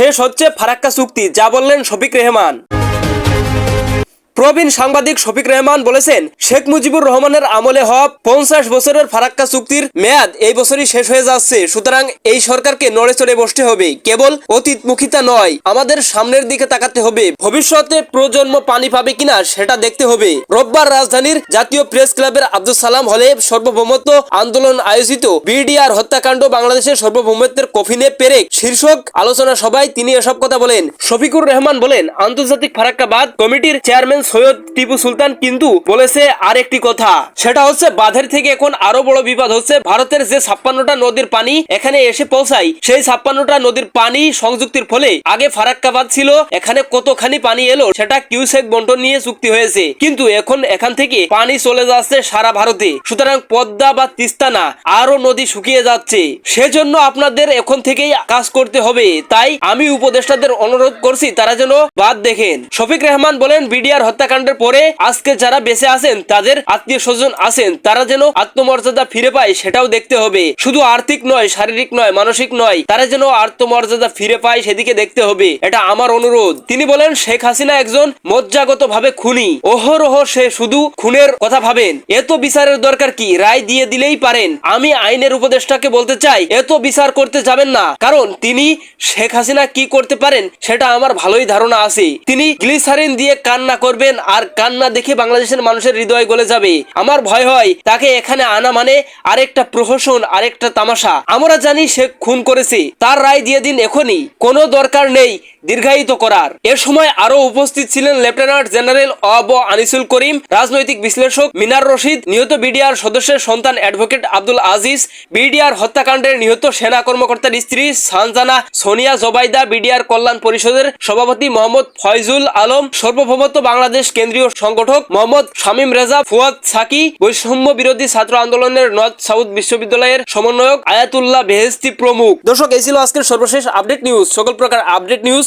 শেষ হচ্ছে ফারাক্কা চুক্তি যা বললেন শফিক রেহমান। প্রবীণ সাংবাদিক শফিক রহমান বলেছেন, শেখ মুজিবুর রহমানের আমলে হওয়া পঞ্চাশ বছরের ফারাক্কা চুক্তির মেয়াদ এই বছরই শেষ হয়ে যাচ্ছে। সুতরাং এই সরকারকে নড়ে চড়ে বসতে হবে। কেবল অতীতমুখিতা নয়, আমাদের সামনের দিকে তাকাতে হবে। ভবিষ্যতে প্রজন্ম পানি পাবে কিনা সেটা দেখতে হবে। রোববার রাজধানীর জাতীয় প্রেস ক্লাবের আব্দুল সালাম হলে সর্বভৌমত্ব আন্দোলন আয়োজিত বিডিআর হত্যাকাণ্ড বাংলাদেশের সর্বভৌমত্বের কফিনে পেরেক শীর্ষক আলোচনা সভায় তিনি এসব কথা বলেন। শফিকুর রহমান বলেন, আন্তর্জাতিক ফারাক্কাবাদ কমিটির চেয়ারম্যান সৈয়দ টিপু সুলতান কিন্তু বলেছে আরেকটি কথা। সেটা হচ্ছে বাঁধের থেকে এখন আরও বড় বিপদ হচ্ছে। ভারতের যে ছাপ্পান্নটা নদীর পানি এখানে এসে পৌঁছায়, সেই ছাপ্পান্নটা নদীর পানি সংযুক্তির ফলে আগে ফারাক্কাবাদ ছিল, এখানে কতখানি পানি এলো সেটা কিউসেক বন্টন নিয়ে চুক্তি হয়েছে। কিন্তু এখন এখান থেকে পানি চলে যাচ্ছে সারা ভারতে। সুতরাং পদ্মা বা তিস্তা না আরও নদী শুকিয়ে যাচ্ছে। সেজন্য আপনাদের এখন থেকেই কাজ করতে হবে। তাই আমি উপদেষ্টাদের অনুরোধ করছি, তারা যেন বাদ দেখেন। শফিক রহমান বলেন, বিডিআর হত্যাকাণ্ডের পরে আজকে যারা বেঁচে আছেন, তাদের আত্মীয় স্বজন আছেন, তারা যেন আত্মমর্যাদা ফিরে পায়, সেটাও দেখতে হবে। শুধু আর্থিক নয়, শারীরিক নয়, মানসিক নয়, তারা যেন আত্মমর্যাদা ফিরে পায়, সেদিকে দেখতে হবে। এটা আমার অনুরোধ। তিনি বলেন, শেখ হাসিনা একজন মজ্জাগত ভাবে খুনি। অহরহ সে শুধু খুনের কথা ভাবেন। এত বিচারের দরকার কি? রায় দিয়ে দিলেই পারেন। আমি আইনের উপদেষ্টাকে বলতে চাই, এত বিচার করতে যাবেন না। কারণ তিনি শেখ হাসিনা কি করতে পারেন, সেটা আমার ভালোই ধারণা আছে। তিনি গ্লিসারিন দিয়ে কান্না করবেন। আর কান্না দেখে বাংলাদেশের মানুষের হৃদয় গলে যাবে। আমার ভয় হয়, তাকে এখানে আনা মানে আরেকটা প্রহসন, আরেকটা তামাশা। আমরা জানি সে খুন করেছে। তার রায় দিয়ে দিন এখনই। কোনো দরকার নেই দীর্ঘায়িত করার। এ সময় আরও উপস্থিত ছিলেন লেফটেন্যান্ট জেনারেল অব আনিসুল করিম, রাজনৈতিক বিশ্লেষক মিনার রশিদ, নিহত বিডিআর সদস্যের সন্তান অ্যাডভোকেট আব্দুল আজিজ, বিডিআর হত্যাকাণ্ডের নিহত সেনা কর্মকর্তার স্ত্রী সানজানা, সোনিয়া জবাইদা, বিডিআর কল্যাণ পরিষদের সভাপতি মোহাম্মদ ফয়জুল আলম, সর্বভৌমত্ব বাংলাদেশ কেন্দ্রীয় সংগঠক মোহাম্মদ শামীম রেজা, ফুয়াদ সাকি, বৈষম্য বিরোধী ছাত্র আন্দোলনের নর্থ সাউথ বিশ্ববিদ্যালয়ের সমন্বয়ক আয়াতুল্লাহ বেহেস্তি প্রমুখ। দর্শক, এই ছিল আজকের সর্বশেষ আপডেট নিউজ। সকল প্রকার আপডেট নিউজ